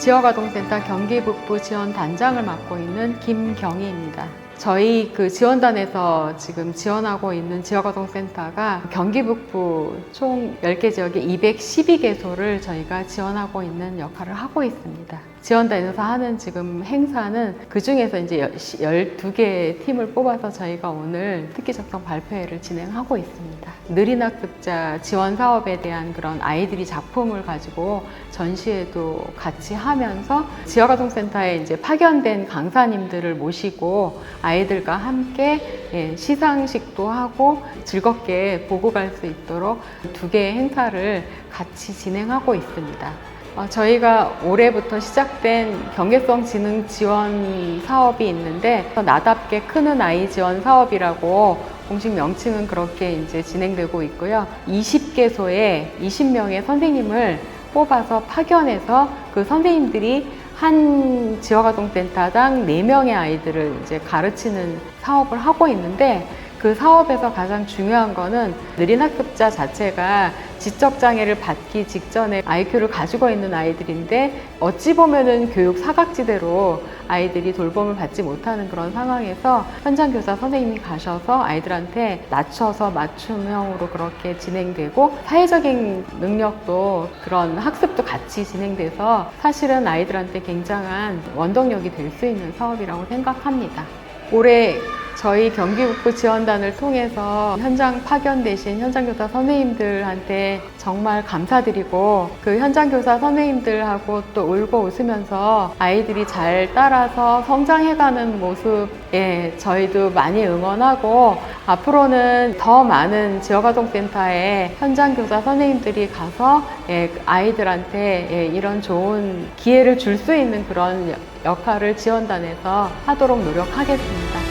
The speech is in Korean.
지역아동센터 경기 북부 지원 단장을 맡고 있는 김경희입니다. 저희 그 지원단에서 지금 지원하고 있는 지역아동센터가 경기 북부 총 10개 지역에 212개소를 저희가 지원하고 있는 역할을 하고 있습니다. 지원단에서 하는 지금 행사는 그 중에서 이제 12개의 팀을 뽑아서 저희가 오늘 특기 작성 발표회를 진행하고 있습니다. 느린 학습자 지원 사업에 대한 그런 아이들이 작품을 가지고 전시회도 같이 하면서 지역아동센터에 이제 파견된 강사님들을 모시고 아이들과 함께 예, 시상식도 하고 즐겁게 보고 갈 수 있도록 두 개의 행사를 같이 진행하고 있습니다. 어, 저희가 올해부터 시작된 경계성 지능 지원 사업이 있는데 나답게 크는 아이 지원 사업이라고 공식 명칭은 그렇게 이제 진행되고 있고요. 20개소에 20명의 선생님을 뽑아서 파견해서 그 선생님들이 한 지역아동센터당 4명의 아이들을 이제 가르치는 사업을 하고 있는데 그 사업에서 가장 중요한 거는 느린 학습자 자체가 지적 장애를 받기 직전에 IQ를 가지고 있는 아이들인데 어찌 보면은 교육 사각지대로 아이들이 돌봄을 받지 못하는 그런 상황에서 현장 교사 선생님이 가셔서 아이들한테 낮춰서 맞춤형으로 그렇게 진행되고 사회적인 능력도 그런 학습도 같이 진행돼서 사실은 아이들한테 굉장한 원동력이 될 수 있는 사업이라고 생각합니다. 올해 저희 경기북부 지원단을 통해서 현장 파견되신 현장교사 선생님들한테 정말 감사드리고 그 현장교사 선생님들하고 또 울고 웃으면서 아이들이 잘 따라서 성장해가는 모습에 저희도 많이 응원하고 앞으로는 더 많은 지역아동센터에 현장교사 선생님들이 가서 예, 아이들한테 예, 이런 좋은 기회를 줄 수 있는 그런 역할을 지원단에서 하도록 노력하겠습니다.